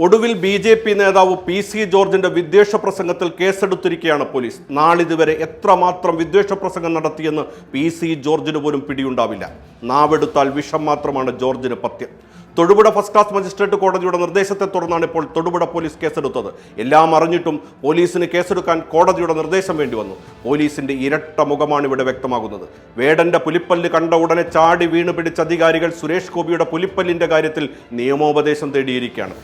ഒടുവിൽ B J P നേതാവ് P C ജോർജിന്റെ വിദ്വേഷ പ്രസംഗത്തിൽ കേസെടുത്തിരിക്കുകയാണ് പോലീസ്. നാളിതുവരെ എത്രമാത്രം വിദ്വേഷ പ്രസംഗം നടത്തിയെന്ന് പി സി ജോർജിന് പോലും പിടിയുണ്ടാവില്ല. നാവെടുത്താൽ വിഷം മാത്രമാണ് ജോർജിന് പത്യം. തൊടുപുഴ ഫസ്റ്റ് ക്ലാസ് മജിസ്ട്രേറ്റ് കോടതിയുടെ നിർദ്ദേശത്തെ തുടർന്നാണ് ഇപ്പോൾ തൊടുപുഴ പോലീസ് കേസെടുത്തത്. എല്ലാം അറിഞ്ഞിട്ടും പോലീസിന് കേസെടുക്കാൻ കോടതിയുടെ നിർദ്ദേശം വേണ്ടി വന്നു. പോലീസിന്റെ ഇരട്ട മുഖമാണ് ഇവിടെ വ്യക്തമാകുന്നത്. വേടന്റെ പുലിപ്പല്ല് കണ്ട ഉടനെ ചാടി വീണ് പിടിച്ച അധികാരികൾ സുരേഷ് ഗോപിയുടെ പുലിപ്പല്ലിന്റെ കാര്യത്തിൽ നിയമോപദേശം തേടിയിരിക്കുകയാണ്.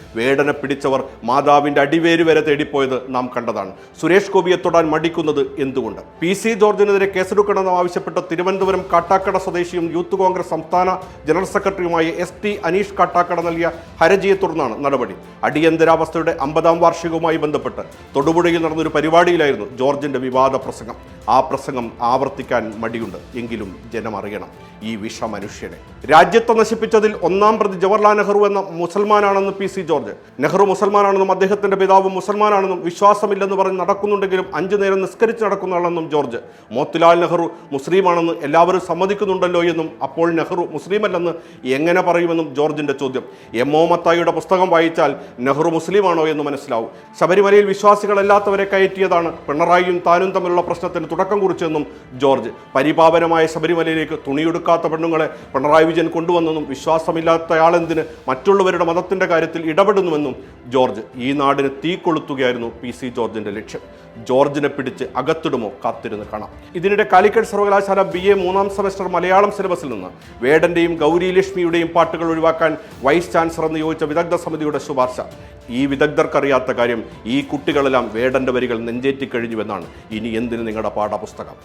വേടനെ പിടിച്ചവർ മാതാവിന്റെ അടിവേര് വരെ തേടിപ്പോയത് നാം കണ്ടതാണ്. സുരേഷ് ഗോപിയെ തൊടാൻ മടിക്കുന്നത് എന്തുകൊണ്ട്? പി സി ജോർജിനെതിരെ കേസെടുക്കണമെന്ന് ആവശ്യപ്പെട്ട് തിരുവനന്തപുരം കാട്ടാക്കട സ്വദേശിയും യൂത്ത് കോൺഗ്രസ് സംസ്ഥാന ജനറൽ സെക്രട്ടറിയുമായ എസ് ടി അനീഷ് കാട്ടാക്കട നൽകിയ ഹരജിയെ തുടർന്നാണ് നടപടി. അടിയന്തരാവസ്ഥയുടെ അമ്പതാം വാർഷികവുമായി ബന്ധപ്പെട്ട് തൊടുപുഴയിൽ നടന്നൊരു പരിപാടിയിലായിരുന്നു ജോർജിന്റെ വിവാദ പ്രസംഗം. ആ പ്രസംഗം ആവർത്തിക്കാൻ മടിയുണ്ട്. എങ്കിലും ജനം അറിയണം. ഈ വിഷമനുഷ്യനെ. രാജ്യത്തെ നശിപ്പിച്ചതിൽ ഒന്നാം പ്രതി ജവഹർലാൽ നെഹ്റു എന്ന മുസൽമാനാണെന്ന് പി സി ജോർജ്. നെഹ്റു മുസൽമാനാണെന്നും അദ്ദേഹത്തിന്റെ പിതാവ് മുസൽമാനാണെന്നും വിശ്വാസമില്ലെന്ന് പറഞ്ഞ് നടക്കുന്നുണ്ടെങ്കിലും അഞ്ചു നേരം നിസ്കരിച്ച് നടക്കുന്ന ആളെന്നും ജോർജ്. മോത്തിലാൽ നെഹ്റു മുസ്ലിമാണെന്ന് എല്ലാവരും സമ്മതിക്കുന്നുണ്ടല്ലോ എന്നും അപ്പോൾ നെഹ്റു മുസ്ലിമല്ലെന്ന് എങ്ങനെ പറയുമെന്നും ജോർജിന്റെ ചോദ്യം. എം. ഒ മത്തായിയുടെ പുസ്തകം വായിച്ചാൽ നെഹ്റു മുസ്ലിമാണോ എന്ന് മനസ്സിലാവും. ശബരിമലയിൽ വിശ്വാസികളല്ലാത്തവരെ കയറ്റിയതാണ് പിണറായിയും താനും തമ്മിലുള്ള പ്രശ്നത്തിന് തുടക്കം കുറിച്ചെന്നും ജോർജ്. പരിപാവനമായ ശബരിമലയിലേക്ക് തുണിയെടുക്കാത്ത പെണ്ണുങ്ങളെ പിണറായി വിജയൻ കൊണ്ടുവന്നെന്നും വിശ്വാസമില്ലാത്തയാളെന്തിന് മറ്റുള്ളവരുടെ മതത്തിന്റെ കാര്യത്തിൽ ഇടപെടുന്നുവെന്നും ജോർജ് ഈ നാടിന് തീ കൊളുത്തുകയായിരുന്നു പി സി ജോർജിന്റെ ലക്ഷ്യം. ജോർജിനെ പിടിച്ച് അകത്തിടുമോ കാത്തിരുന്ന് കാണാം. ഇതിനിടെ കാലിക്കറ്റ് സർവകലാശാല ബി എ മൂന്നാം സെമസ്റ്റർ മലയാളം സിലബസിൽ നിന്ന് വേടന്റെയും ഗൗരി ലക്ഷ്മിയുടെയും പാട്ടുകൾ ഒഴിവാക്കാൻ വൈസ് ചാൻസലർ നിയോഗിച്ച വിദഗ്ധ സമിതിയുടെ ശുപാർശ. ഈ വിദഗ്ധർക്കറിയാത്ത കാര്യം ഈ കുട്ടികളെല്ലാം വേടന്റെ വരികൾ നെഞ്ചേറ്റി കഴിഞ്ഞുവെന്നാണ്. ഇനി എന്തിന് നിങ്ങളുടെ പാഠപുസ്തകം?